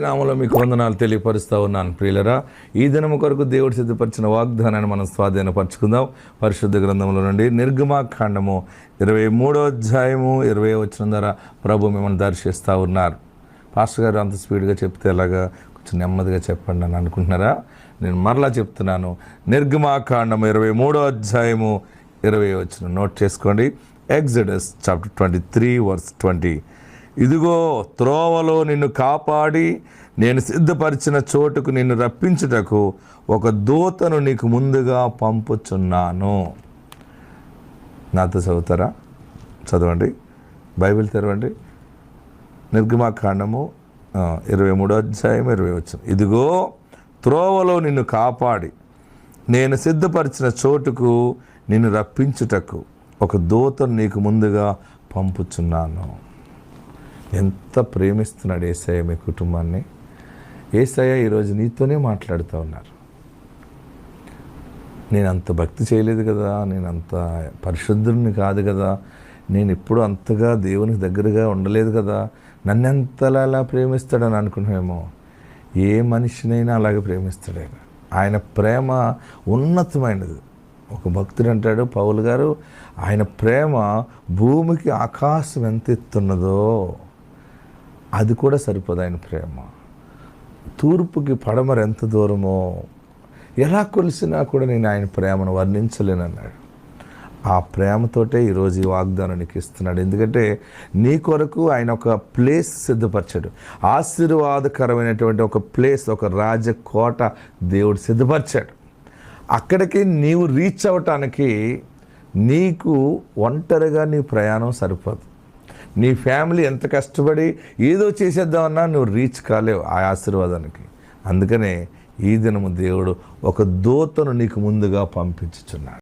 నామలో మీకు వందనాలు తెలియపరుస్తూ ఉన్నాను ప్రియులరా. ఈ దినము కొరకు దేవుడు సిద్ధపరిచిన వాగ్దానాన్ని మనం స్వాధీనపరచుకుందాం పరిశుద్ధ గ్రంథంలో నుండి నిర్గమాకాండము ఇరవై మూడో అధ్యాయము ఇరవై వచ్చిన ద్వారా ప్రభు మిమ్మల్ని దర్శిస్తూ ఉన్నారు. పాస్టర్ గారు అంత స్పీడ్గా చెప్తే ఎలాగా? కొంచెం నెమ్మదిగా చెప్పండి అని అనుకుంటున్నారా? నేను మరలా చెప్తున్నాను. నిర్గమాకాండము ఇరవై మూడో అధ్యాయము ఇరవై వచ్చిన నోట్ చేసుకోండి. Exodus chapter twenty three verse twenty. ఇదిగో త్రోవలో నిన్ను కాపాడి నేను సిద్ధపరిచిన చోటుకు నిన్ను రప్పించుటకు ఒక దూతను నీకు ముందుగా పంపుచున్నాను. నాతో చదువుతారా? చదవండి. బైబిల్ తెరవండి. నిర్గమాకాండము ఇరవై మూడో అధ్యాయం ఇరవై వచ్చిన. ఇదిగో త్రోవలో నిన్ను కాపాడి నేను సిద్ధపరిచిన చోటుకు నిన్ను రప్పించుటకు ఒక దూతను నీకు ముందుగా పంపుచున్నాను. ఎంత ప్రేమిస్తున్నాడు ఏసయ్య మీ కుటుంబాన్ని? ఏసయ్య ఈరోజు నీతోనే మాట్లాడుతూ ఉన్నారు. నేను అంత భక్తి చేయలేదు కదా నేను అంత పరిశుద్ధుడిని కాదు కదా నేను ఎప్పుడు అంతగా దేవునికి దగ్గరగా ఉండలేదు కదా నన్ను ఎంతలా ప్రేమిస్తాడని అనుకున్నామేమో. ఏ మనిషినైనా అలాగే ప్రేమిస్తాడు ఆయన. ఆయన ప్రేమ ఉన్నతమైనది. ఒక భక్తుడు అంటాడు పౌలు గారు ఆయన ప్రేమ భూమికి ఆకాశం ఎంత ఎత్తున్నదో. అది కూడా సరిపోదు ఆయన ప్రేమ. తూర్పుకి పడమర ఎంత దూరమో ఎలా కొలిసినా కూడా నేను ఆయన ప్రేమను వర్ణించలేనన్నాడు. ఆ ప్రేమతోటే ఈరోజు ఈ వాగ్దానం నీకు ఇస్తున్నాడు. ఎందుకంటే నీ కొరకు ఆయన ఒక ప్లేస్ సిద్ధపరిచాడు. ఆశీర్వాదకరమైనటువంటి ఒక ప్లేస్ ఒక రాజకోట దేవుడు సిద్ధపరిచాడు. అక్కడికి నీవు రీచ్ అవ్వటానికి నీకు ఒంటరిగా నీ ప్రయాణం సరిపోదు. నీ ఫ్యామిలీ ఎంత కష్టపడి ఏదో చేసేద్దామన్నా నువ్వు రీచ్ కాలేవు ఆ ఆశీర్వాదానికి. అందుకనే ఈ దినము దేవుడు ఒక దూతను నీకు ముందుగా పంపించుచున్నాడు.